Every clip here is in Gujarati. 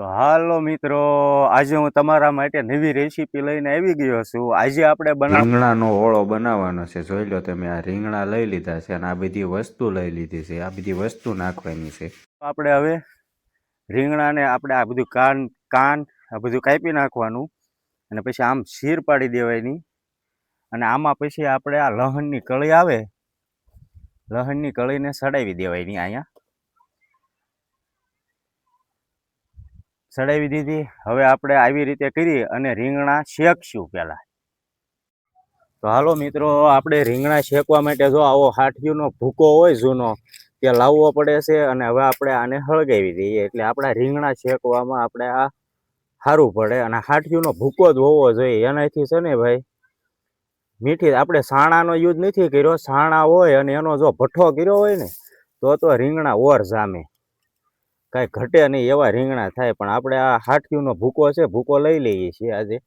તો હાલો મિત્રો આજે હું તમારા માટે નવી રેસીપી લઈને આવી ગયો છું. આજે આપણે રીંગણાનો ઓળો બનાવવાનો છે. જોઈ લો તમે આ રીંગણા લઈ લીધા છે અને આ બધી વસ્તુ લઈ લીધી છે. આ બધી વસ્તુ નાખવાની છે. આપણે હવે રીંગણાને આપણે આ બધું કાન કાન આ બધું કાપી નાખવાનું અને પછી આમ શીર પાડી દેવાની. અને આમાં પછી આપણે આ લહણની કળી આવે લહણની કળીને સડાવી દેવાની અહીંયા. સડાવી દીધી. હવે આપણે આવી રીતે કરી અને રીંગણા શેકશું પહેલાં. તો હાલો મિત્રો, આપણે રીંગણા શેકવા માટે જો આવો હાથિયુનો ભૂકો હોય જૂનો તે લાવવો પડે છે અને હવે આપણે આને હળગાવી દઈએ. એટલે આપણા રીંગણા શેકવામાં આપણે આ સારું પડે અને હાઠિયુનો ભૂકો જ હોવો જોઈએ. એનાથી છે ને ભાઈ, મીઠી આપણે સાણાનો યુઝ નથી કર્યો. સાણા હોય અને એનો જો ભઠ્ઠો કર્યો હોય ને, તો તો રીંગણા ઓર જામે. કાંઈ ઘટે નહીં એવા રીંગણા થાય, પણ આપણે આ હાટક્યુંનો ભૂકો છે, ભૂકો લઈ લઈએ છીએ આજે.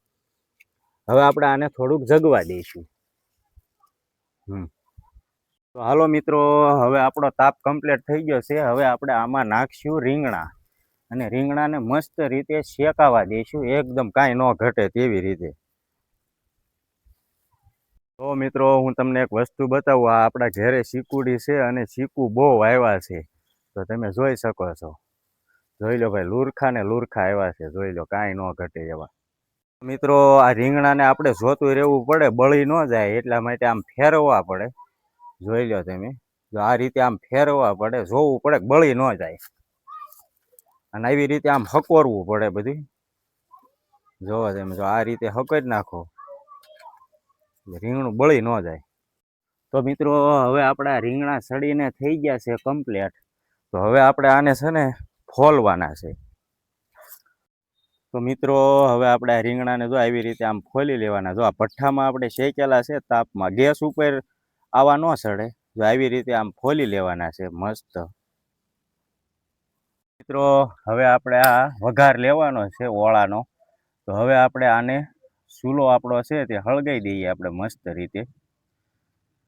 હવે આપણે આને થોડુંક જગવા દઈશું. હમ. તો હાલો મિત્રો, હવે આપણો તાપ કમ્પ્લીટ થઈ ગયો છે. હવે આપણે આમાં નાખશું રીંગણા અને રીંગણાને મસ્ત રીતે શેકાવા દઈશું. એકદમ કાંઈ ન ઘટે તેવી રીતે. તો મિત્રો, હું તમને એક વસ્તુ બતાવું. આ આપણા ઘેરે ચીકુડી છે અને ચીકુ બહુ આવ્યા છે. તો તમે જોઈ શકો છો. જોઈ લો ભાઈ, લુરખા ને લુરખા આવ્યા છે, જોઈ લો કાંઈ ન ઘટે એવા. મિત્રો, આ રીંગણાને આપણે જોતું રહેવું પડે, બળી ન જાય, એટલા માટે આમ ફેરવવા પડે. જોઈ લો તમે, જો આ રીતે આમ ફેરવવા પડે, જોવું પડે બળી ન જાય. અને આવી રીતે આમ હકોરવું પડે બધું જોવો તમે, જો આ રીતે હકોરી નાખો રીંગણું બળી ન જાય. તો મિત્રો, હવે આપણા રીંગણા સડીને થઈ ગયા છે કમ્પ્લેટ તો હવે આપણે આને છે ને ફોલવાના છે. તો મિત્રો, હવે આપણે રીંગણાને જો આવી રીતે આમ ફોલી લેવાના, જો આ ભઠ્ઠામાં આપણે શેકેલા છે, તાપમાં ગેસ ઉપર આવા ન સડે, જો આવી રીતે આમ ફોલી લેવાના છે, મસ્ત. મિત્રો, હવે આપણે આ વઘાર લેવાનો છે ઓળાનો. તો હવે આપણે આને સૂલો આપણો છે તે હળગાઈ દઈએ આપણે મસ્ત રીતે.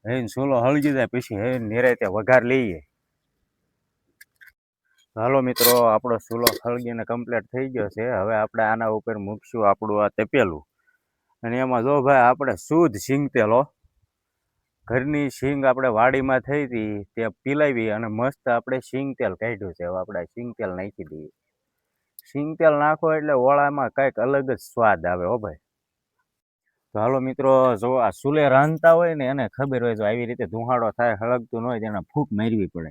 હે સૂલો હળગી જાય, પછી હે ત્યાં વઘાર લઈએ. હાલો મિત્રો, આપણો ચૂલો ખળગીને કમ્પ્લીટ થઈ ગયો છે. હવે આપણે આના ઉપર મૂકશું આપણું આ તપેલું. અને એમાં જો ભાઈ આપણે શુદ્ધ સિંગ તેલો, ઘરની સિંગ આપણે વાડીમાં થઈ હતી તે પીલાવી અને મસ્ત આપણે સિંગ તેલ કાઢ્યું છે. હવે આપણે સિંગ તેલ નાખી દઈએ. સિંગ તેલ નાખો એટલે ઓળામાં કંઈક અલગ જ સ્વાદ આવે હો ભાઈ. તો હાલો મિત્રો, જો આ ચૂલે રાંધતા હોય ને એને ખબર હોય જો આવી રીતે ધુહાડો થાય, હળગતું ન હોય તેને ફૂંક મારવી પડે.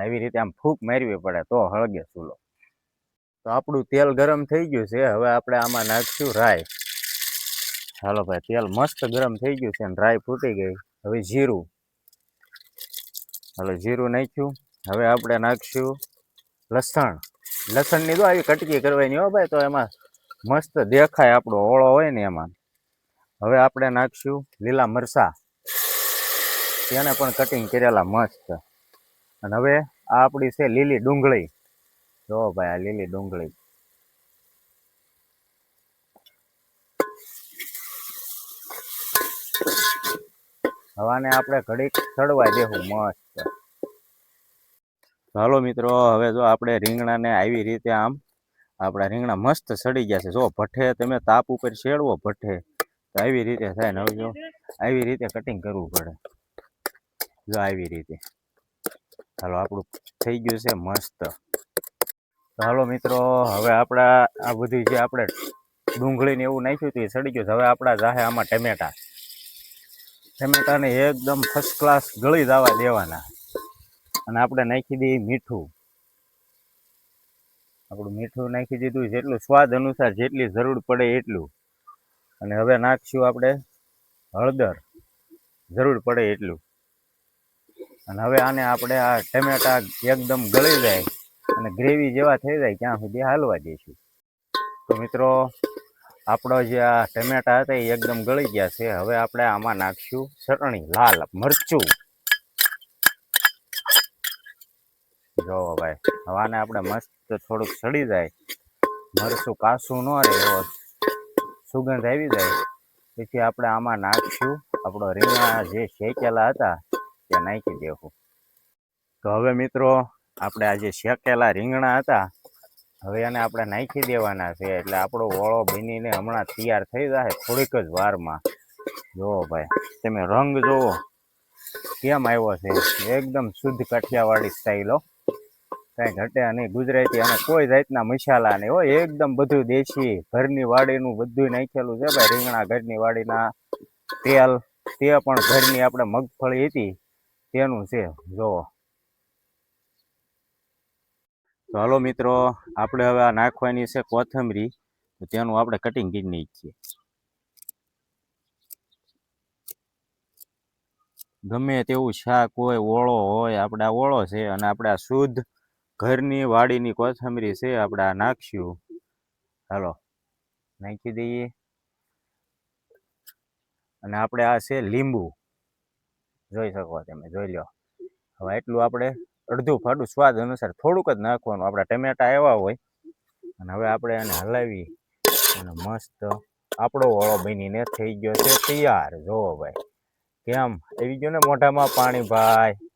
આવી રીતે આમ ફૂંક મારવી પડે તો હળગે ચૂલો. તો આપણું તેલ ગરમ થઈ ગયું છે, હવે આપણે આમાં નાખશું રાઈ. હાલો ભાઈ, તેલ મસ્ત ગરમ થઈ ગયું છે અને રાઈ ફૂટી ગઈ. હવે જીરું. હાલો, જીરું નાખ્યું. હવે આપણે નાખશું લસણ. લસણની તો આવી કટકી કરવાની હો ભાઈ, તો એમાં મસ્ત દેખાય આપણો ઓળો હોય ને એમાં. હવે આપણે નાખશું લીલા મરચાં. તેને પણ કટિંગ કરેલા મસ્ત. અને હવે આ આપણી છે લીલી ડુંગળી. જો ભાઈ, આ લીલી ડુંગળી. હવાને આપણે ઘડીક ચડવા દેવું મસ્ત. હાલો મિત્રો, હવે જો આપણે રીંગણાને આવી રીતે આમ, આપણા રીંગણા મસ્ત સડી ગયા છે. જો ભઠ્ઠે તમે તાપ ઉપર શેડવો ભઠ્ઠે, તો આવી રીતે થાય ને હવે જો, આવી રીતે કટિંગ કરવું પડે. જો આવી રીતે. હાલો, આપણું થઈ ગયું છે મસ્ત. હાલો મિત્રો, હવે આપણા, આ બધું જે આપણે ડુંગળી ને એવું નાખ્યું હતું એ સડી ગયું. હવે આપણા જાહે આમાં ટમેટા. ટમેટાને એકદમ ફર્સ્ટ ક્લાસ ગળી જવા દેવાના. અને આપણે નાખી દઈએ મીઠું. આપણું મીઠું નાખી દીધું જેટલું સ્વાદ અનુસાર જેટલી જરૂર પડે એટલું. અને હવે નાખશું આપણે હળદર. જરૂર પડે એટલું. અને હવે આને આપણે આ ટમેટા એકદમ ગળી જાય અને ગ્રેવી જેવા થઈ જાય ત્યાં સુધી હાલવા દઈશું તો મિત્રો, આપણો જે આ ટમેટા હતા એ એકદમ ગળી ગયા છે. હવે આપણે આમાં નાખશું ચટણી, લાલ મરચું. જો ભાઈ, હવે આને આપણે મસ્ત થોડુંક સડી જાય. મરચું કાસું ન રહે એવો સુગંધ આવી જાય. પછી આપણે આમાં નાખશું આપણો રીંગણા જે શેકેલા હતા. તે નાખી દેવું. તો હવે મિત્રો, આપણે આજે શેકેલા રીંગણા હતા. હવે એને આપણે નાખી દેવાના છે. એટલે આપણો ઓળો બનીને હમણાં તૈયાર થઈ જાય થોડીક જ વારમાં. જુઓ ભાઈ, તમે રંગ જુઓ કેમ આવ્યો છે? એકદમ શુદ્ધ કાઠિયાવાડી સ્ટાઈલો કાંઈ ઘટે નહીં. ગુજરાતી અને કોઈ જાતના મસાલા નહીં હોય. એકદમ બધું દેશી, ઘરની વાડીનું બધું નાખેલું છે ભાઈ. રીંગણા ઘરની વાડીના તેલ, તે પણ ઘરની આપણે મગફળી હતી. તેનું છે જોવો તો હાલો મિત્રો, આપણે હવે આ નાખવાની છે કોથમરી, તો તેનું આપણે કટિંગ કરી નાખીએ. ગમે તેવું શાક હોય, ઓળો હોય, આપણે આ ઓળો છે અને આપણે આ શુદ્ધ ઘરની વાડીની કોથમરી છે, આપણે આ નાખશું. હાલો, નાખી દઈએ. અને આપણે આ છે લીંબુ. જોઈ શકો તમે, જોઈ લો હવે એટલું આપણે અડધું ફાડું સ્વાદ અનુસાર થોડુંક જ નાખવાનું. આપણા ટમેટા એવા હોય. અને હવે આપણે એને હલાવી અને મસ્ત આપણો ઓળો બનીને થઈ ગયો છે તૈયાર. જોવો ભાઈ, કેમ? એવી ગયો ને મોઢામાં પાણી, ભાઈ.